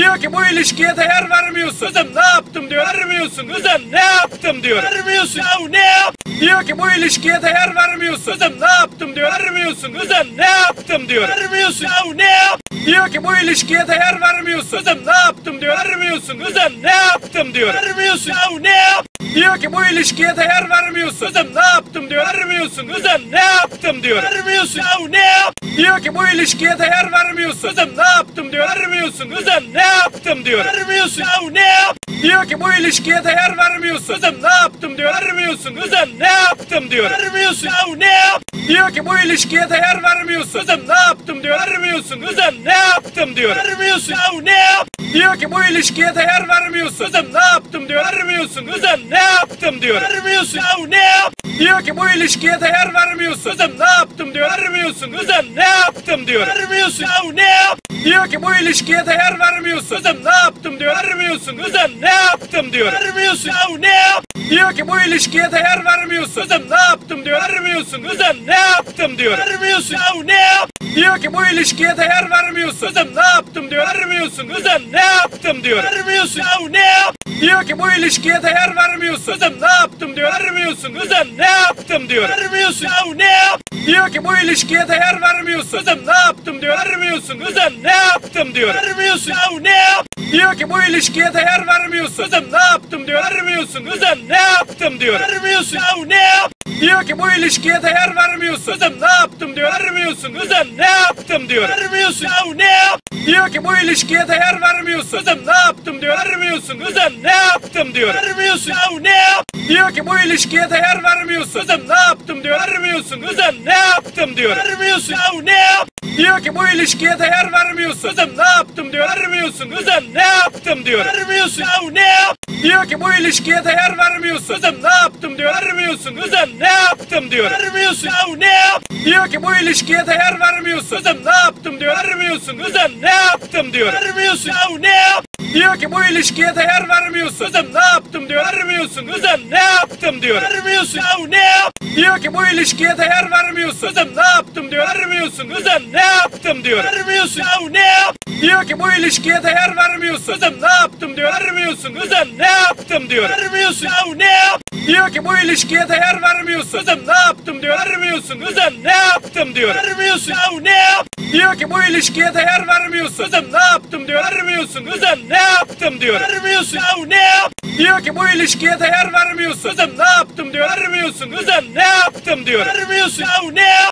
Diyor ki bu ilişkiye değer vermiyorsun. Kızım ne yaptım diyor. Vermiyorsun. Kızım ne yaptım diyor. Vermiyorsun. Ya ne yap? Diyor ki bu ilişkiye değer vermiyorsun. Kızım ne yaptım diyor. Vermiyorsun. Kızım ne yaptım diyor. Vermiyorsun. Ya ne yap? Diyor ki bu ilişkiye değer vermiyorsun. Kızım ne yaptım diyor. Vermiyorsun. Kızım ne yaptım diyor. Vermiyorsun. Ya ne yap? Diyor ki bu ilişkiye değer vermiyorsun. Kızım ne yaptım diyor. Vermiyorsun. Kızım ne yaptım diyor. Vermiyorsun. Ya ne yap? Diyor ki bu ilişkiye değer vermiyorsun. Kızım ne yaptım diyor. Vermiyorsun. Kızım ne yaptım diyor. Vermiyorsun. Ya ne yap? Diyor ki bu ilişkiye değer vermiyorsun. Kızım ne yaptım diyor. Vermiyorsun. Kızım ne yaptım diyor. Vermiyorsun. Ya ne yap? Diyor ki bu ilişkiye değer vermiyorsun. Kızım ne yaptım diyor. Vermiyorsun. Kızım ne yaptım diyor. Vermiyorsun. Ya ne yap? Diyor ki bu ilişkiye değer vermiyorsun. Kızım ne yaptım diyor. Vermiyorsun. Kızım ne yaptım diyor. Vermiyorsun. Ya ne yap? Diyor ki bu ilişkiye değer vermiyorsun. Kızım ne yaptım diyor. Vermiyorsun. Kızım ne yaptım diyor. Vermiyorsun. Ya ne yap? Diyor ki bu ilişkiye değer vermiyorsun. Kızım ne yaptım diyor. Vermiyorsun. Kızım ne yaptım diyor. Vermiyorsun. Ya ne yap? Diyor ki bu ilişkiye değer vermiyorsun. Kızım ne yaptım diyor. Vermiyorsun. Kızım ne yaptım diyor. Vermiyorsun. Ya ne yap? Diyor ki bu ilişkiye değer vermiyorsun. Kızım ne yaptım diyor. Vermiyorsun. Kızım ne yaptım diyor. Vermiyorsun. Ya ne yap? Diyor ki bu ilişkiye değer vermiyorsun. Kızım ne yaptım diyor. Vermiyorsun. Kızım ne yaptım diyor. Vermiyorsun. Ya ne yap? Diyor ki bu ilişkiye değer vermiyorsun. Kızım ne yaptım diyor. Vermiyorsun. Kızım ne yaptım diyor. Vermiyorsun. Ya ne yap? Diyor ki bu ilişkiye değer vermiyorsun. Kızım ne yaptım diyor. Vermiyorsun. Kızım ne yaptım diyor. Vermiyorsun. Ya ne yap? Diyor ki bu ilişkiye değer vermiyorsun. Kızım ne yaptım diyor. Vermiyorsun. Kızım ne yaptım diyor. Vermiyorsun. Ya ne yap? Diyor ki bu ilişkiye değer vermiyorsun. Kızım ne yaptım diyor. Vermiyorsun. Kızım ne yaptım diyor. Vermiyorsun. Ya ne yap? Diyor ki bu ilişkiye değer vermiyorsun. Kızım ne yaptım diyor. Vermiyorsun. Kızım ne yaptım diyor. Vermiyorsun. Ya ne yap? Diyor ki bu ilişkiye değer vermiyorsun. Kızım ne yaptım diyor. Vermiyorsun. Kızım ne yaptım diyor. Vermiyorsun. Ya ne yap? Diyor ki bu ilişkiye değer vermiyorsun. Kızım ne yaptım diyor. Vermiyorsun. Kızım ne yaptım diyor. Vermiyorsun. Ya ne yap? Diyor ki bu ilişkiye değer vermiyorsun. Kızım ne yaptım diyor. Vermiyorsun. Kızım ne yaptım diyor. Vermiyorsun. Ya ne yap? Diyor ki bu ilişkiye değer vermiyorsun. Kızım ne yaptım diyor. Vermiyorsun. Kızım ne yaptım diyor. Vermiyorsun. Ya ne yap? Diyor ki bu ilişkiye değer vermiyorsun. Kızım ne yaptım diyor. Vermiyorsun. Kızım ne yaptım diyor. Vermiyorsun. Ya ne yap? Diyor ki bu ilişkiye değer vermiyorsun. Kızım ne yaptım diyor. Vermiyorsun. Kızım ne yaptım diyor. Vermiyorsun. Ya ne yap? Diyor ki bu ilişkiye değer vermiyorsun. Kızım ne yaptım diyor. Vermiyorsun. Kızım ne yaptım diyor. Vermiyorsun. Ya ne yap? Diyor ki bu ilişkiye değer vermiyorsun. Kızım ne yaptım diyor. Vermiyorsun. Kızım ne yaptım diyor. Vermiyorsun. Ya ne yap? Diyor ki bu ilişkiye değer vermiyorsun. Kızım ne yaptım diyor. Vermiyorsun. Kızım ne yaptım diyor. Vermiyorsun. Ya ne yap?